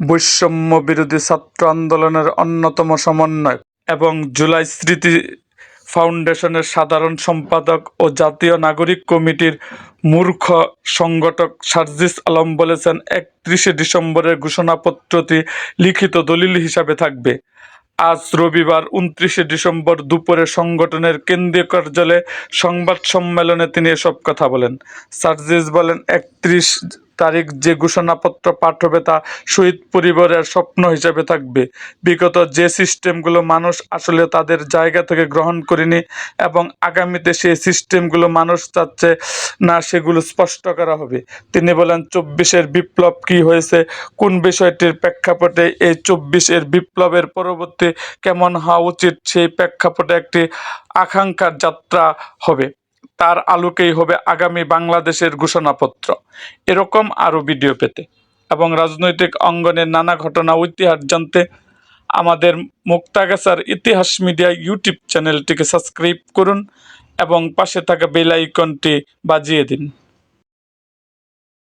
বৈষম্য বিরোধী ছাত্র আন্দোলনের অন্যতম সমন্বয়ক এবং জুলাই স্মৃতি ফাউন্ডেশনের সাধারণ সম্পাদক ও জাতীয় নাগরিক কমিটির মূর্খ সংগঠক সার্জিস আলম বলেছেন, একত্রিশে ডিসেম্বরের ঘোষণাপত্রটি লিখিত দলিল হিসাবে থাকবে। আজ রবিবার উনত্রিশে ডিসেম্বর দুপুরে সংগঠনের কেন্দ্রীয় কার্যালয়ে সংবাদ সম্মেলনে তিনি এসব কথা বলেন। সার্জিস বলেন, একত্রিশ তারিখ যে ঘোষণাপত্র পাঠ হবে তা শহীদ পরিবারের স্বপ্ন হিসেবে থাকবে। বিগত যে সিস্টেমগুলো মানুষ আসলে তাদের জায়গা থেকে গ্রহণ করেনি এবং আগামীতে সেই সিস্টেমগুলো মানুষ চাচ্ছে না, সেগুলো স্পষ্ট করা হবে। তিনি বলেন, চব্বিশের বিপ্লব কি হয়েছে, কোন বিষয়টির প্রেক্ষাপটে এই চব্বিশের বিপ্লবের পরবর্তী কেমন হওয়া উচিত, সেই প্রেক্ষাপটে একটি আকাঙ্ক্ষার যাত্রা হবে। তার আলোকেই হবে আগামী বাংলাদেশের ঘোষণাপত্র। এরকম আরও ভিডিও পেতে এবং রাজনৈতিক অঙ্গনের নানা ঘটনা ঐতিহাস জানতে আমাদের মুক্তাগাছার ইতিহাস মিডিয়া ইউটিউব চ্যানেলটিকে সাবস্ক্রাইব করুন এবং পাশে থাকা বেলাইকনটি বাজিয়ে দিন।